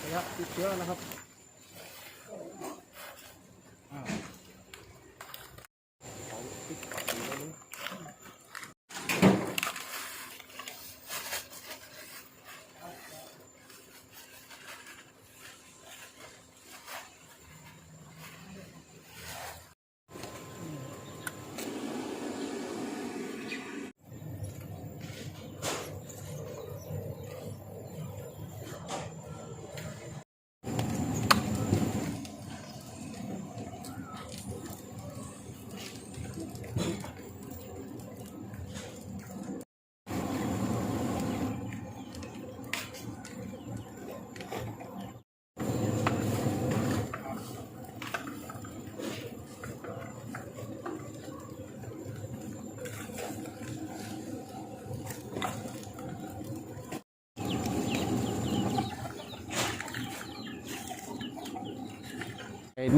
ขยะติดเชื้อนะครับ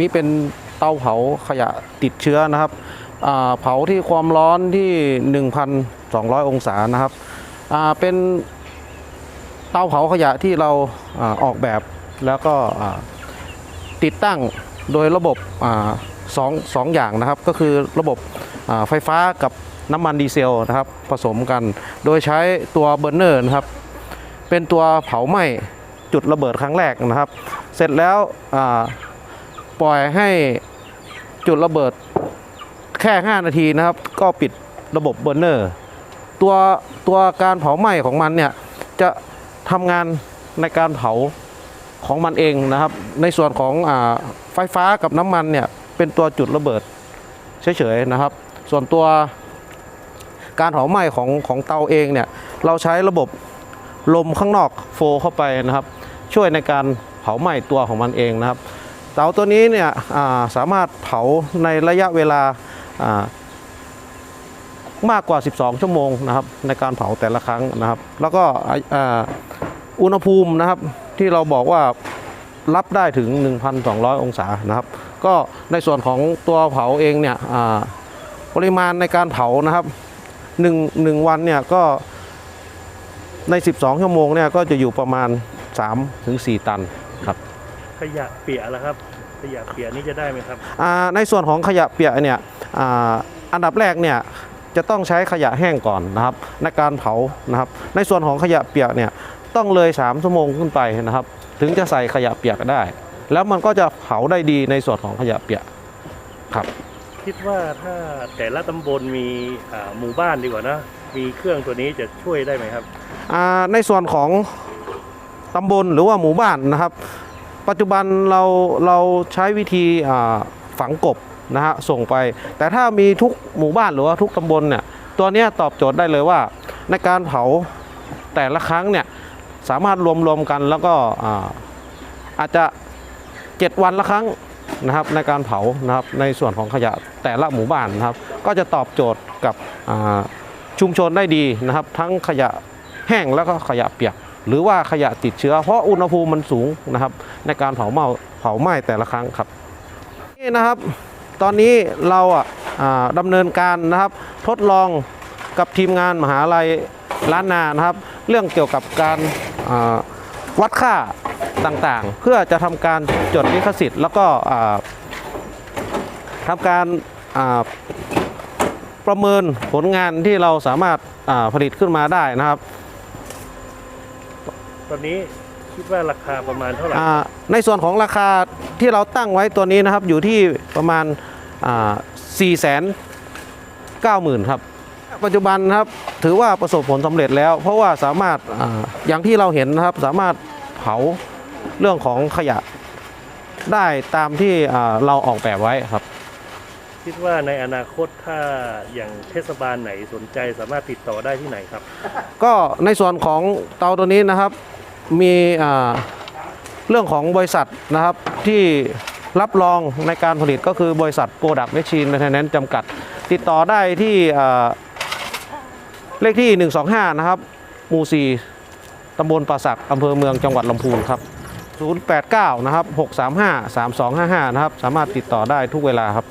นี่เป็นเตาเผาขยะติดเชื้อนะครับเผาที่ความร้อนที่ 1,200 องศานะครับเป็นเตาเผาขยะที่เราอออกแบบแล้วก็ติดตั้งโดยระบบอสองสองอย่างนะครับ ก็คือระบบไฟฟ้ากับน้ำมันดีเซลนะครับผสมกัน โดยใช้ตัวเบอร์เนอร์นะครับ เป็นตัวเผาไหม้จุดระเบิดครั้งแรกนะครับ เสร็จแล้ว ปล่อยให้จุดระเบิดแค่ 5 นาทีนะครับ ก็ปิดระบบเบอร์เนอร์ ตัวตัวการเผาไหม้ของมันเนี่ย จะทำงานในการเผาของมันเองนะครับ ในส่วนของอไฟฟ้ากับน้ำมันเนี่ย เป็นตัวจุดระเบิดเฉยๆนะครับ ส่วนตัวการเผาไหม้ของของเตาเองเนี่ย เราใช้ระบบลมข้างนอกโฟเข้าไปนะครับ ช่วยในการเผาไหม้ตัวของมันเองนะครับาตัวนี้เนี่ยาสามารถเผาในระยะเวลาามากกว่า 12 ชั่วโมงนะครับในการเผาแต่ละครั้งนะครับ แล้วก็อุณหภูมินะครับที่เราบอกว่ารับได้ถึง 1,200 องศานะครับ ก็ในส่วนของตัวเผาเองเนี่ยปริมาณในการเผานะครับหนึ่งหนึ่งวันเนี่ยก็ใน 12 ชั่วโมงเนี่ยก็จะอยู่ประมาณ 3-4 ตันครับ ขยะเปียกแล้วครับ ขยะเปียกนี่จะได้ไหมครับอ่าในส่วนของขยะเปียกเนี่ยอ่าอันดับแรกเนี่ยจะต้องใช้ขยะแห้งก่อนนะครับ ในการเผานะครับ ในส่วนของขยะเปียกเนี่ยต้องเลย 3 ชั่วโมงขึ้นไปนะครับ ถึงจะใส่ขยะเปียกได้ แล้วมันก็จะเผาได้ดีในส่วนของขยะเปียกครับ คิดว่าถ้าแต่ละตำบลมีอ่าหมู่บ้านดีกว่านะมีเครื่องตัวนี้จะช่วยได้ไหมครับ อ่าในส่วนของตำบลหรือว่าหมู่บ้านนะครับ ปัจจุบันเราเราใช้วิธีฝังกบนะฮะส่งไป แต่ถ้ามีทุกหมู่บ้านหรือว่าทุกตำบลเนี่ยตัวเนี้ยตอบโจทย์ได้เลยว่า ในการเผาแต่ละครั้งเนี่ยสามารถรวมรวมกันแล้วก็อาจจะ 7 วันละครั้งนะครับในการเผานะครับในส่วนของขยะแต่ละหมู่บ้านนะครับ ก็จะตอบโจทย์กับชุมชนได้ดีนะครับ ทั้งขยะแห้งแล้วก็ขยะเปียก หรือว่าขยะติดเชื้อ เพราะอุณหภูมิมันสูงนะครับ ในการเผาเมาเผาไหม้แต่ละครั้งครับนี่นะครับ ตอนนี้เราอะดำเนินการนะครับทดลองกับทีมงานมหาลัยล้านนานะครับ เรื่องเกี่ยวกับการวัดค่าต่างๆ เพื่อจะทำการจดลิขสิทธิ์ แล้วก็ทำการประเมินผลงานที่เราสามารถผลิตขึ้นมาได้นะครับ ตอนนี้ คิดว่าราคาประมาณเท่าไหร่อ่าในส่วนของราคาที่เราตั้งไว้ตัวนี้นะครับ อยู่ที่ประมาณ4ี่แสนเก้าหมื่นครับ ปัจจุบันนะครับถือว่าประสบผลสำเร็จแล้ว เพราะว่าสามารถอาอย่างที่เราเห็นนะครับสามารถเผาเรื่องของขยะได้ตามที่อ่าเราออกแบบไว้ครับ คิดว่าในอนาคตถ้าอย่างเทศบาลไหนสนใจสามารถติดต่อได้ที่ไหนครับ ก็ในส่วนของเตาตัวนี้นะครับ มีเรื่องของบริษัทนะครับที่รับรองในการผลิตก็คือบริษัทโปรดักต์แมชชีน n น e จำกัด ติดต่อได้ที่เลขที่ 125 นะครับหมู่ 4 ตำบลปราสักอำเภอเมืองจังหวัดลำพูนครับ 089 นะครับ 635 3255 นะครับ สามารถติดต่อได้ทุกเวลาครับ